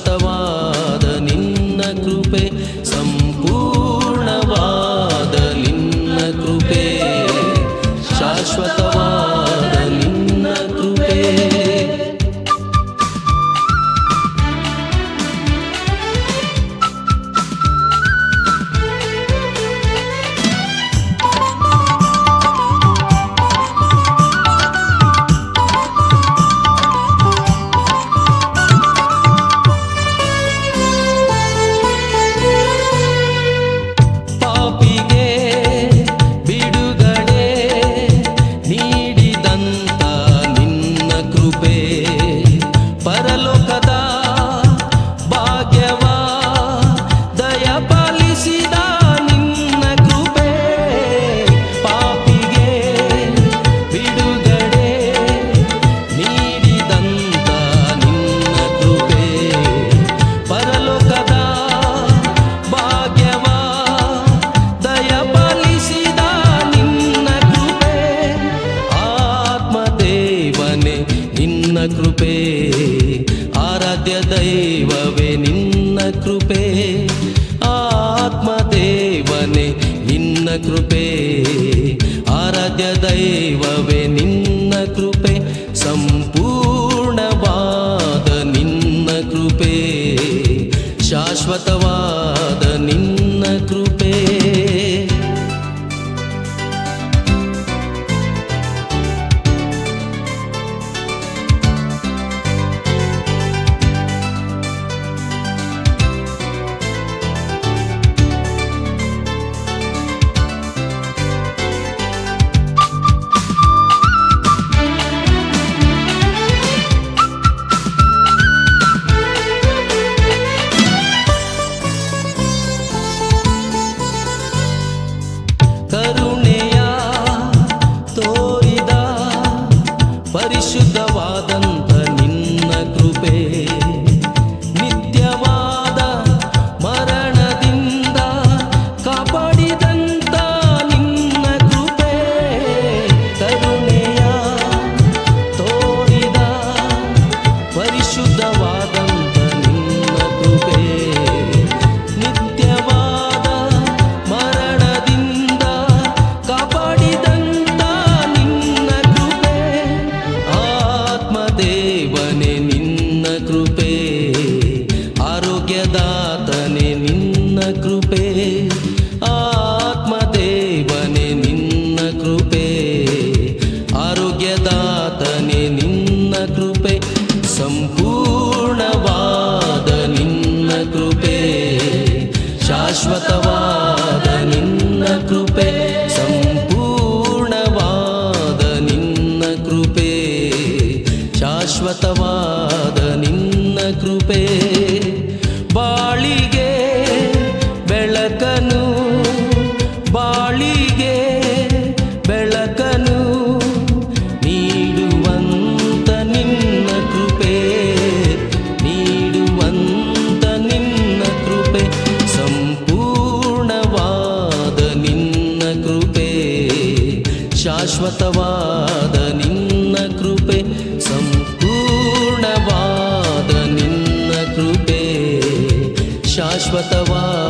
ಶತವ হারালো ಕೃಪೆ, ಆರಾಧ್ಯ ದೈವವೇ ನಿನ್ನ ಕೃಪೆ, ಆತ್ಮದೇವನೇ ನಿನ್ನ ಕೃಪೆ, ಆರಾಧ್ಯ ದೈವವೇ ನಿನ್ನ ಕೃಪೆ, ಸಂಪೂರ್ಣವಾದ ನಿನ್ನ ಕೃಪೆ, ಶಾಶ್ವತವಾದ ಪರಿಶುದ್ಧ ಕೃಪೆ ಆತ್ಮದೇವನೆ ನಿನ್ನ ಕೃಪೆ ಆರೋಗ್ಯದಾತನೆ ನಿನ್ನ ಕೃಪೆ ಸಂಪೂರ್ಣ ಶಾಶ್ವತವಾದ ನಿನ್ನ ಕೃಪೆ ಸಂಪೂರ್ಣವಾದ ನಿನ್ನ ಕೃಪೆ. ಶಾಶ್ವತವಾದ